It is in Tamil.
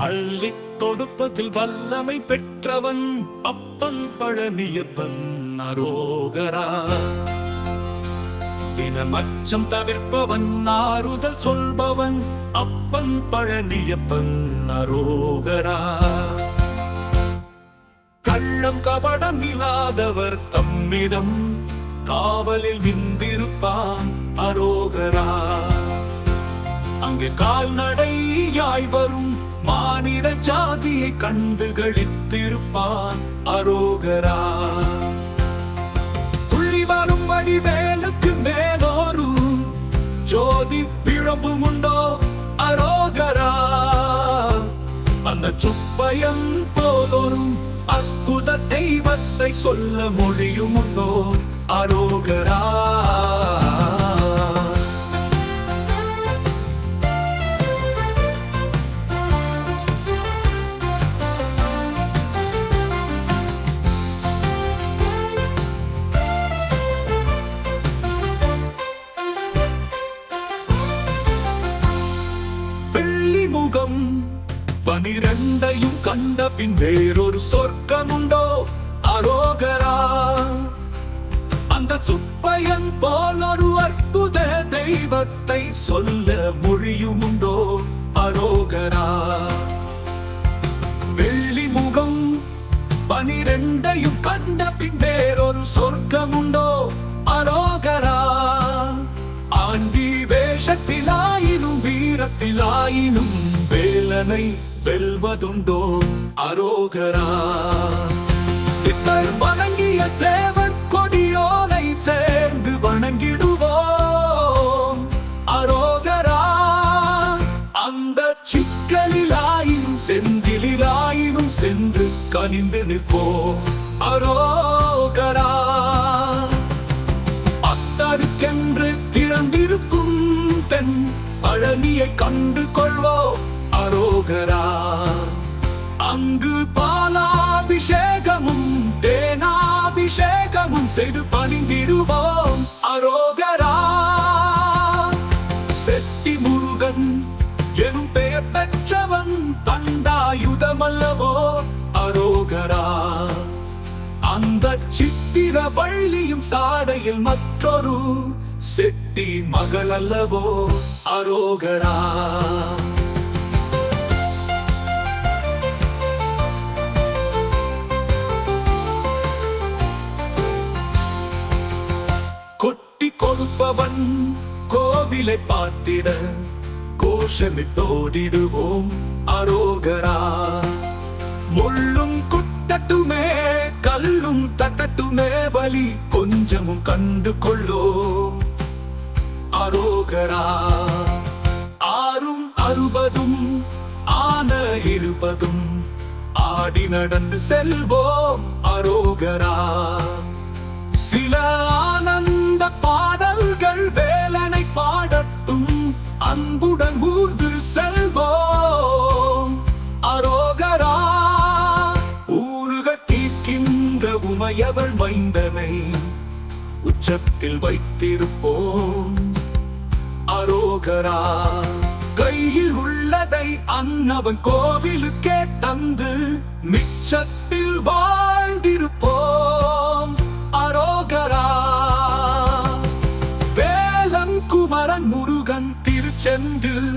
அள்ளி தொடுப்பதில் வல்லமை பெற்றவன் அப்பன் பழனியப்பன் அரோகரா. தினமச்சம் தவிர்ப்பவன் ஆறுதல் சொல்பவன் அப்பன் பழனியப்பன் அரோகரா. கள்ளம் கபடம் இல்லாதவர் தம்மிடம் காவலில் விந்திருப்பான் அரோகரா. அங்கு கால்நடை யாய் வரும் மானிட ஜாதியை கண்டு களித்திருப்பான் அரோகரா. புள்ளி வரும் வடிவேலுக்கு மேலோரு ஜோதி பிழம்பும் உண்டோ அரோகரா. அந்த சுப்பயம் போலோரும் அற்புத தெய்வத்தை சொல்ல மொழியும் உண்டோ பனிரெண்டையும் கண்ட பின் வேறொரு சொர்க்கமுண்டோ? அரோகரா. அந்த சுப்பையன் போல் ஒரு அற்புத தெய்வத்தை சொல்ல மொழியும் அரோகரா. வெள்ளி முகம் பனிரெண்டையும் கண்ட பின் வேறொரு சொர்க்கமுண்டோ? அரோகரா. ஆண்டி வேஷத்திலாயினும் வீரத்திலாயினும் வேலனை வெல்வதுண்டோ? அரோகரா. சித்தர் வணங்கிய சேவர் கொடியோனை சேர்ந்து வணங்கிடுவோம். அரோகரா அந்த சிக்கலிலாயினும் செந்திலாயினும் சென்று கனிந்து நிற்போம். அரோகரா அத்தருக்கென்று திறந்திருக்கும் தென் பழனியை கண்டு கொள்வோம். தியானம் செய்து பணிந்திடுவோம். அரோகரா செட்டி முருகன் எனும் பெயர் பெற்றவன் தண்டாயுதமல்லவோ. அரோகரா அந்த சித்திர பள்ளியும் சாடையில் மற்றொரு செட்டி மகள் அல்லவோ அரோகரா கொடுப்பவன் கோவிலை பார்த்திட கோஷமிட்டோடிடுவோம் அரோகரா. முள்ளும் குட்டட்டுமே கல்லும் தட்டட்டுமே வலி கொஞ்சமும் கண்டு கொள்ளோ அரோகரா. ஆறும் அறுபதும் ஆன இருபதும் ஆடி நடந்து செல்வோம் அரோகரா. உமையவள் மைந்தனை உச்சத்தில் வைத்திருப்போம்? அரோகரா கையில் உள்ளதை அன்னவன் கோவிலுக்கே தந்து மிச்சத்தில் வாழ்ந்திருப்போம். அரோகரா வேலன் குமரன் முருகன் திருச்செந்தில்